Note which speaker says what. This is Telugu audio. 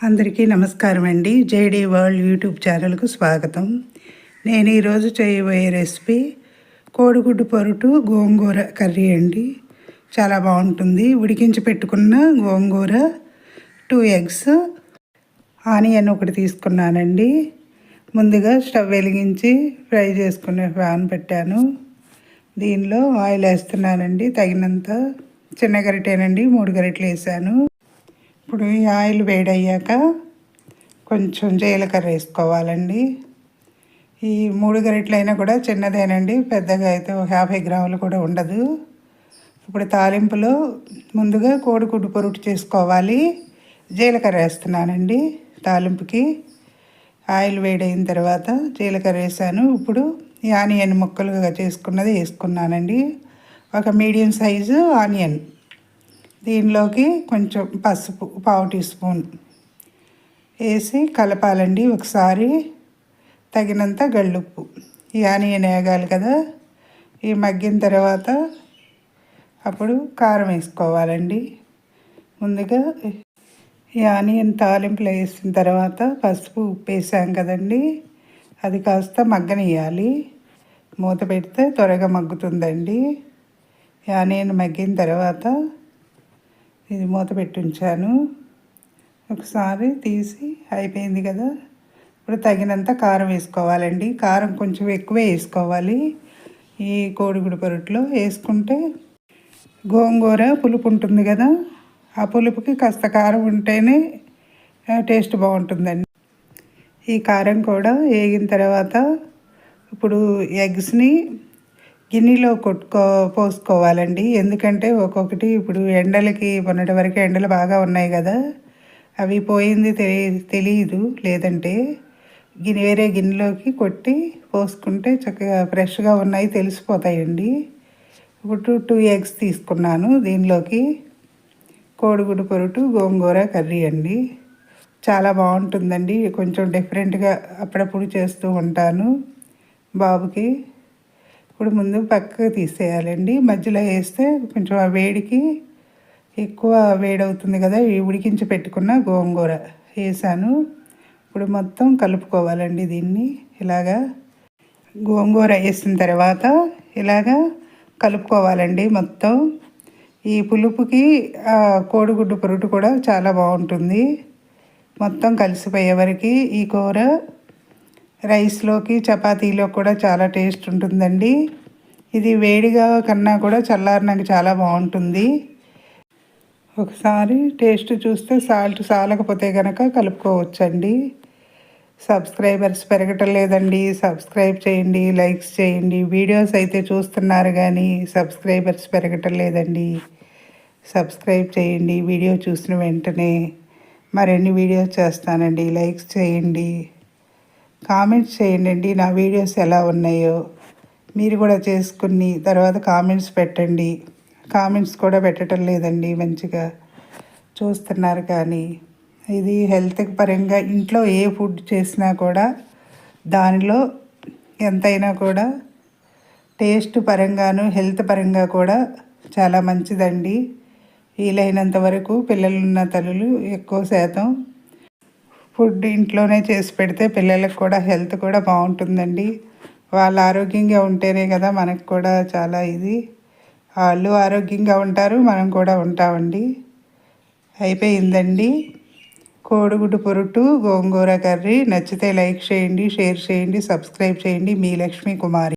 Speaker 1: అందరికీ నమస్కారం అండి. జేడీ వరల్డ్ యూట్యూబ్ ఛానల్కు స్వాగతం. నేను ఈరోజు చేయబోయే రెసిపీ కోడిగుడ్డు పొరుటు గోంగూర కర్రీ అండి. చాలా బాగుంటుంది. ఉడికించి పెట్టుకున్న గోంగూర టూ ఎగ్స్ ఆనియన్ ఒకటి తీసుకున్నానండి. ముందుగా స్టవ్ వెలిగించి ఫ్రై చేసుకునే ఫ్యాన్ పెట్టాను. దీనిలో ఆయిల్ వేస్తున్నానండి. తగినంత చిన్న గరిటేనండి. మూడు గరిటెలు వేసాను. ఇప్పుడు ఈ ఆయిల్ వేడయ్యాక కొంచెం జీలకర్ర వేసుకోవాలండి. ఈ మూడు గరిటెలైనా కూడా చిన్నదేనండి పెద్దగా అయితే ఒక యాభై గ్రాములు కూడా ఉండదు. ఇప్పుడు తాలింపులో ముందుగా కోడిగుడ్డు పొరుటు చేసుకోవాలి. జీలకర్ర వేస్తున్నానండి తాలింపుకి. ఆయిల్ వేడైన తర్వాత జీలకర్ర వేసాను. ఇప్పుడు ఈ ఆనియన్ ముక్కలుగా చేసుకున్నది వేసుకున్నానండి. ఒక మీడియం సైజు ఆనియన్. దీనిలోకి కొంచెం పసుపు పావు టీ స్పూన్ వేసి కలపాలండి. ఒకసారి తగినంత గళ్ళుప్పు. ఈ ఆనియన్ వేగాలి కదా. ఈ మగ్గిన తర్వాత అప్పుడు కారం వేసుకోవాలండి. ముందుగా ఈ ఆనియన్ తాలింపులు వేసిన తర్వాత పసుపు ఉప్పు వేసాం కదండి. అది కాస్త మగ్గనియాలి మూత పెడితే త్వరగా మగ్గుతుందండి. ఆనియన్ మగ్గిన తర్వాత ఇది మూత పెట్టి ఉంచాను ఒకసారి తీసి అయిపోయింది కదా. ఇప్పుడు తగినంత కారం వేసుకోవాలండి. కారం కొంచెం ఎక్కువే వేసుకోవాలి. ఈ కోడిగుడి పొరట్లో వేసుకుంటే గోంగూర పులుపు ఉంటుంది కదా. ఆ పులుపుకి కాస్త కారం ఉంటేనే టేస్ట్ బాగుంటుందండి. ఈ కారం కూడా వేగిన తర్వాత ఇప్పుడు ఎగ్స్ని గిన్నెలో కొట్టుకో పోసుకోవాలండి. ఎందుకంటే ఒక్కొక్కటి ఇప్పుడు ఎండలకి మొన్నటి వరకు ఎండలు బాగా ఉన్నాయి కదా. అవి పోయింది తెలి తెలియదు లేదంటే గిన్నె వేరే గిన్నెలోకి కొట్టి పోసుకుంటే చక్కగా ఫ్రెష్గా ఉన్నాయి తెలిసిపోతాయండి. ఇప్పుడు టూ ఎగ్స్ తీసుకున్నాను దీనిలోకి. కోడిగుడ్డు పొరుటు గోంగూర కర్రీ అండి. చాలా బాగుంటుందండి. కొంచెం డిఫరెంట్గా అప్పుడప్పుడు చేస్తూ ఉంటాను. బాబుకి ఇప్పుడు ముందు పక్కకు తీసేయాలండి. మధ్యలో వేస్తే కొంచెం ఆ వేడికి ఎక్కువ వేడవుతుంది కదా ఉడికించి పెట్టుకున్న గోంగూర వేసాను. ఇప్పుడు మొత్తం కలుపుకోవాలండి దీన్ని. ఇలాగా గోంగూర వేసిన తర్వాత ఇలాగా కలుపుకోవాలండి మొత్తం. ఈ పులుపుకి కోడిగుడ్డు పురుటు కూడా చాలా బాగుంటుంది. మొత్తం కలిసిపోయే వరకు ఈ కూర రైస్లోకి చపాతీలో కూడా చాలా టేస్ట్ ఉంటుందండి. ఇది వేడిగా కన్నా కూడా చల్లారినాక చాలా బాగుంటుంది. ఒకసారి టేస్ట్ చూస్తే సాల్ట్ సాలకపోతే కనుక కలుపుకోవచ్చండి. సబ్స్క్రైబర్స్ పెరగటం లేదండి. సబ్స్క్రైబ్ చేయండి లైక్స్ చేయండి. వీడియోస్ అయితే చూస్తున్నారు కానీ సబ్స్క్రైబర్స్ పెరగటం లేదండి. సబ్స్క్రైబ్ చేయండి. వీడియో చూసిన వెంటనే మరిన్ని వీడియోస్ చేస్తానండి. లైక్స్ చేయండి. కామెంట్స్ చేయండి నా వీడియోస్ ఎలా ఉన్నాయో. మీరు కూడా చేసుకుని తర్వాత కామెంట్స్ పెట్టండి. కామెంట్స్ కూడా పెట్టడం లేదండి. మంచిగా చూస్తున్నారు కానీ. ఇది హెల్త్ పరంగా ఇంట్లో ఏ ఫుడ్ చేసినా కూడా దానిలో ఎంతైనా కూడా టేస్ట్ పరంగాను హెల్త్ పరంగా కూడా చాలా మంచిదండి. వీలైనంత వరకు పిల్లలున్న తల్లులు ఎక్కువ శాతం ఫుడ్ ఇంట్లోనే చేసి పెడితే పిల్లలకు కూడా హెల్త్ కూడా బాగుంటుందండి. వాళ్ళు ఆరోగ్యంగా ఉంటేనే కదా మనకు కూడా చాలా ఇది. వాళ్ళు ఆరోగ్యంగా ఉంటారు మనం కూడా ఉంటామండి. అయిపోయిందండి. కోడిగుడ్డు పొరుటు గోంగూర కర్రీ. నచ్చితే లైక్ చేయండి షేర్ చేయండి సబ్స్క్రైబ్ చేయండి. మీ లక్ష్మీ కుమారి